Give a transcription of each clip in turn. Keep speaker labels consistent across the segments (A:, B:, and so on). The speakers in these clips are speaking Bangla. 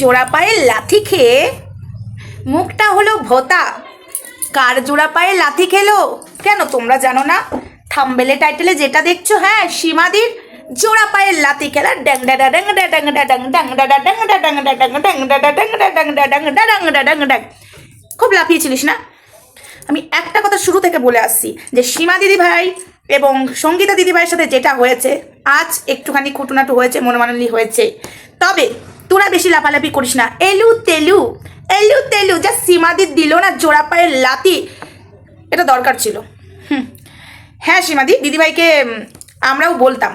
A: জোড়া পায়ে লাথি খেয়ে মুখটা হলো ভোতা কার জোড়া পায়ে লাথি খেলো কেন তোমরা জানো না থাম্বেলে টাইটেলে যেটা দেখছ হ্যাঁ সীমাদির জোড়া পায়ের লাথি খেলা ড্যাং ডা ড্যাং ডা ড্যাং ডা ড্যাং ড্যাং ডা ডা ড্যাং ডা ড্যাং ডা ড্যাং ড্যাং ডা ড্যাং ডা ড্যাং ডা ড্যাং ডা ড্যাং ডা ড্যাং ড্যাং খুব লাফিয়েছিলিস না আমি একটা কথা শুরু থেকে বলে আসছি যে সীমা দিদি ভাই এবং সঙ্গীতা দিদি ভাইয়ের সাথে যেটা হয়েছে আজ একটুখানি খুটুনাটু হয়েছে মনোমানলি হয়েছে তবে তোরা বেশি লাফালাফি করিস না। এলু তেলু এলু তেলু, যা সীমাদির দিল না জোড়া পায়ের লাতি এটা দরকার ছিল। হুম। হ্যাঁ সীমাদি দিদিভাইকে আমরাও বলতাম।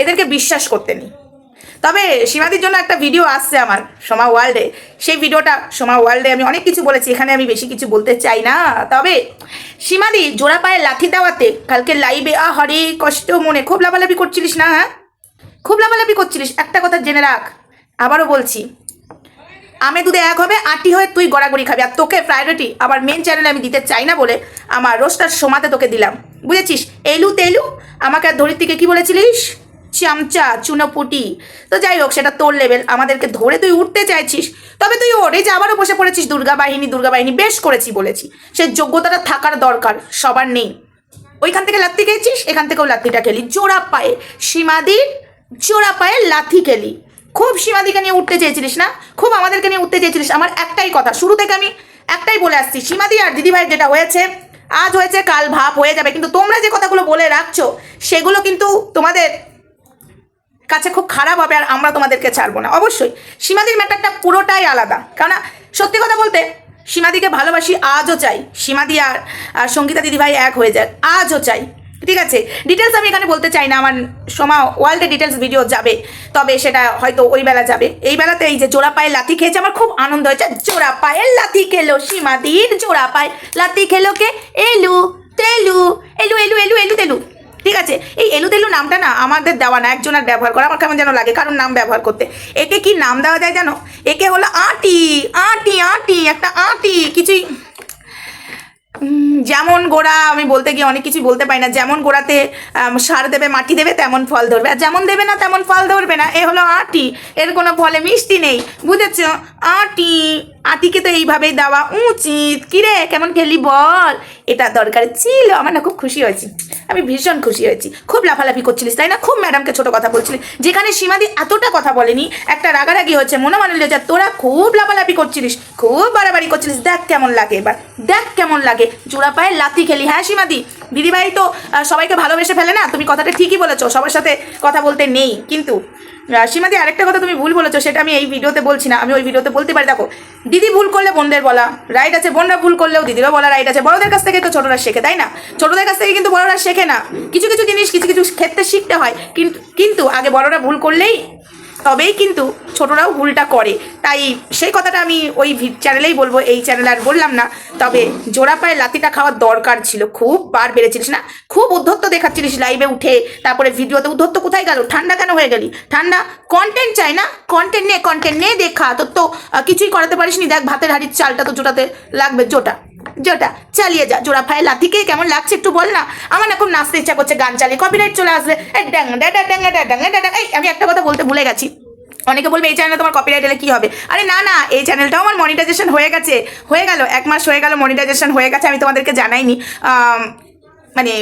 A: এদেরকে বিশ্বাস করতে তবে সীমাদির জন্য একটা ভিডিও আসছে আমার, সোমা ওয়ার্ল্ডে। সেই ভিডিওটা সোমা ওয়ার্ল্ডে আমি অনেক কিছু বলেছি, এখানে আমি বেশি কিছু বলতে চাই না। তবে সীমাদি জোড়া পায়ে লাথি দেওয়াতে কালকে লাইভে আ হরে কষ্ট মনে, খুব লাফালাফি করছিলিস না হ্যাঁ? খুব লাফালাফি করছিলিস, একটা কথা জেনে রাখ। আবারও বলছি আমে দুধে এক হবে আটি হয়ে তুই গড়াগড়ি খাবি। আর তোকে প্রায়োরিটি আমার মেন চ্যানেলে আমি দিতে চাই না বলে আমার রোস্টার সোমাতে তোকে দিলাম। বুঝেছিস? এলু তেলু, আমাকে আর ধরির থেকে কি বলেছিলিস? চামচা, চুনোপুটি। তো যাই হোক, সেটা তোর লেভেল আমাদেরকে ধরে তুই উঠতে চাইছিস। তবে তুই ওর যে আবারও বসে পড়েছিস, দুর্গা বাহিনী দুর্গা বাহিনী, বেশ করেছি বলেছি। সে যোগ্যতাটা থাকার দরকার, সবার নেই। ওইখান থেকে লাত্তি খেয়েছিস? এখান থেকেও লাত্তিটা খেলি। জোড়া পায়ে, সীমাদির জোড়া পায়ে লাথি খেলি। খুব সীমাদিকে নিয়ে উঠতে চেয়েছিলিস না? খুব আমাদেরকে নিয়ে উঠতে চেয়েছিলিস? আমার একটাই কথা, শুরু থেকে আমি একটাই বলে আসছি, সীমাদি আর দিদিভাইয়ের যেটা হয়েছে, আজ হয়েছে, কাল ভাব হয়ে যাবে। কিন্তু তোমরা যে কথাগুলো বলে রাখছো, সেগুলো কিন্তু তোমাদের কাছে খুব খারাপ হবে আর আমরা তোমাদেরকে ছাড়বো না। অবশ্যই, সীমাদির ম্যাটারটা পুরোটাই আলাদা। কেননা, সত্যি কথা বলতে, সীমাদিকে ভালোবাসি, আজও চাই। সীমাদি আর আর সঙ্গীতা দিদিভাই এক হয়ে যায় আজও চাই। ঠিক আছে ডিটেলস আমি এখানে বলতে চাই না, আমার সোমা ওয়ার্ল্ডে ডিটেলস ভিডিও যাবে, তবে সেটা হয়তো ওই বেলা যাবে। এই বেলাতে এই যে জোড়া পায়ে লাথি খেয়েছে, আমার খুব আনন্দ হয়েছে। জোড়া পায়ের লাথি খেলো সীমাদির জোড়া পায়ে লাথি খেলো কে? এলু, তেলু, এলু এলু এলু এলু, তেলু। ঠিক আছে, এই এলু, তেলু নামটা না আমাদের দেওয়া না, একজনের ব্যবহার করা, আমার কেমন যেন লাগে কারণ নাম ব্যবহার করতে। একে কি নাম দেওয়া যায় জানো? একে হলো আটি আটি আটি, একটা আটি, কিছুই যেমন গোড়া, আমি বলতে গিয়ে অনেক কিছু বলতে পারি না। যেমন গোড়াতে সার দেবে, মাটি দেবে, তেমন ফল ধরবে। আর যেমন দেবে না, তেমন ফল ধরবে না। এ হলো আটি। এর কোনো ফলে মিষ্টি নেই। বুঝেছ? আটি, আটিকে তো এইভাবেই দেওয়া উচিত। কিরে কেমন খেলি বল? এটা দরকার ছিল। আমার না খুব খুশি হয়েছি। আমি ভীষণ খুশি হয়েছি। খুব লাফালাফি করছিলিস, তাই না? খুব ম্যাডামকে ছোট কথা বলছিলি। যেখানে সীমাদি এতটা কথা বলেনি, একটা রাগারাগি হচ্ছে মনে মনে যে তোরা খুব লাফালাফি করছিলিস। খুব বাড়াবাড়ি করছিলিস? দেখ কেমন লাগে এবার। দেখ কেমন লাগে। জোড়া পায়ে লাথি খেলি। হ্যাঁ সীমাদি? দিদিভাই তো সবাইকে ভালোবেসে ফেলে না? তুমি কথাটা ঠিকই বলেছ, সবার সাথে কথা বলতে নেই। কিন্তু সীমাদি, আরেকটা কথা তুমি ভুল বলেছ, সেটা আমি এই ভিডিওতে বলছি না। আমি ওই ভিডিওতে বলতে পারি, দেখো, দিদি ভুল করলে বোনদের বলা, রাইট আছে, বোনরা ভুল করলেও দিদিরও বলা, রাইট আছে। বড়দের কাছ থেকে তো ছোটরা শেখে, তাই না? ছোটদের কাছ থেকে কিন্তু বড়রা শেখে না। কিছু কিছু জিনিস, কিছু কিছু ক্ষেত্রে শিখতে হয়। কিন্তু কিন্তু আগে বড়রা ভুল করলেই তবেই কিন্তু ছোটরাও ভুলটা করে। তাই সেই কথাটা আমি ওই চ্যানেলেই বলব, এই চ্যানেলে আর বললাম না। তবে জোড়া পায়ে লাতিটা খাওয়ার দরকার ছিল, খুব বার বেড়েছিলিস না? খুব উদ্ধত্ত দেখাচ্ছিলিস লাইভে উঠে, তারপরে ভিডিওতে উদ্ধত্ত কোথায় গেল? ঠান্ডা কেন হয়ে গেলি? ঠান্ডা কন্টেন্ট চাই না? কন্টেন্ট নে কন্টেন্ট নে দেখা। তোর তো কিছুই করাতে পারিস নি দেখ, ভাতের হাড়ির চালটা তো জোটাতে লাগবে, জোটা। জোটা চালিয়ে যা। জোড়া পায়ে লাথিকে কেমন লাগছে একটু বল না। আমার না খুব নাচতে ইচ্ছা করছে গান চালিয়ে। কপিরাইট চলে আসবে। ড্যাং ড্যাং ড্যাং ড্যাং ড্যাং এই আমি একটা কথা বলতে ভুলে গেছি। অনেকে বলবে, এই চ্যানেলে তোমার কপিরাইট এলে কি হবে? আরে না না, এই চ্যানেলটাও আমার মনিটাইজেশন হয়ে গেছে। হয়ে গেল, এক মাস হয়ে গেল মনিটাইজেশন হয়ে গেছে, আমি তোমাদেরকে জানাইনি। মানে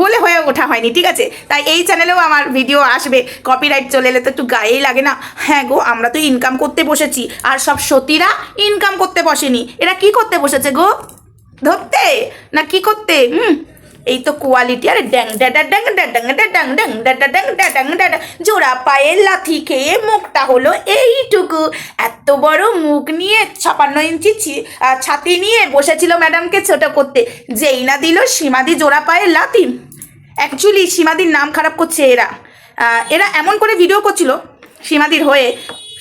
A: বলে হয়ে ওঠা হয়নি, ঠিক আছে? তাই এই চ্যানেলেও আমার ভিডিও আসবে। কপিরাইট চলে এলে তো একটু গায়েই লাগে না। হ্যাঁ গো, আমরা তো ইনকাম করতে বসেছি। আর সব সতীরা ইনকাম করতে বসেনি। এরা কি করতে বসেছে গো? ধরতে না কি করতে হুম এই তো কোয়ালিটি আরে ড্যাং ড্যাডা ড্যাং ড্যাং ড্যাং ড্যাং ড্যাং ড্যাডা ড্যাং ড্যাং ড্যাডা জোড়া পায়ে লাথি খেয়ে মুখটা হলো এইটুকু এত বড় মুখ নিয়ে ছাপান্ন ইঞ্চি ছাতি নিয়ে বসেছিল ম্যাডামকে ছোট করতে যেই না দিল সীমাদি জোড়া পায়ে লাথি অ্যাকচুয়ালি সীমাদির নাম খারাপ করছে এরা এরা এমন করে ভিডিও করছিল সীমাদির হয়ে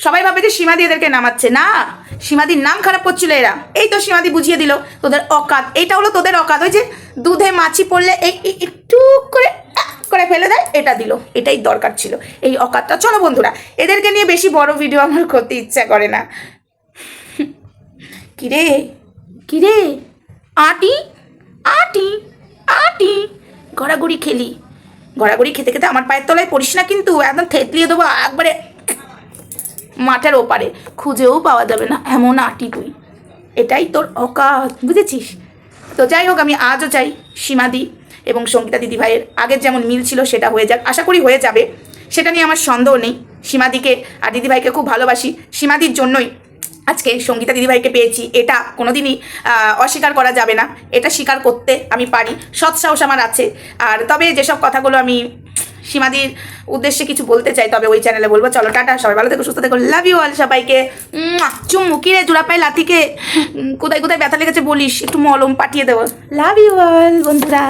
A: সবাই ভাবে যে সীমাদি এদেরকে নামাচ্ছে। না, সীমাদির নাম খারাপ করছিল এরা। এই তো সীমাদি বুঝিয়ে দিল, তোদের অকাত। এইটা হলো তোদের অকাত। ওই যে দুধে মাছি পড়লে এই একটু করে করে ফেলে দেয়, এটা দিল। এটাই দরকার ছিল এই অকাতটা। চলো বন্ধুরা, এদেরকে নিয়ে বেশি বড় ভিডিও আমার করতে ইচ্ছা করে না। কিরে? কিরে? আটি? আটি? আটি? গড়াগড়ি খেলি। গড়াগড়ি খেতে খেতে আমার পায়ের তলায় পড়িস না কিন্তু, একদম থেতলিয়ে দেবো। একবারে মাঠের ওপারে। খুঁজেও পাওয়া যাবে না, এমন আটি তুই। এটাই তোর অকাত, বুঝেছিস? তো যাই হোক, আমি আজও চাই সীমাদি এবং সঙ্গীতা দিদি ভাইয়ের আগের যেমন মিল ছিল, সেটা হয়ে যাক। আশা করি হয়ে যাবে। সেটা নিয়ে আমার সন্দেহ নেই। সীমাদিকে আর দিদিভাইকে খুব ভালোবাসি। সীমাদির জন্যই আজকে সঙ্গীতা দিদিভাইকে পেয়েছি। এটা কোনোদিনই অস্বীকার করা যাবে না। এটা স্বীকার করতে আমি পারি। সৎসাহস আমার আছে। আর তবে যেসব কথাগুলো আমি সীমাদির উদ্দেশ্যে কিছু বলতে চাই, তবে ওই চ্যানেলে বলব। চলো, টাটা, সবাই ভালো থেকো, সুস্থ থেকো লাভ ইউ অল সবাইকে। চুম চুম্মু কিরে জোড়া পাই লাতিকে কোথায় কোথায় ব্যথা লেগেছে বলিস? একটু মলম পাঠিয়ে দেবো। লাভ ইউ অল বন্ধুরা।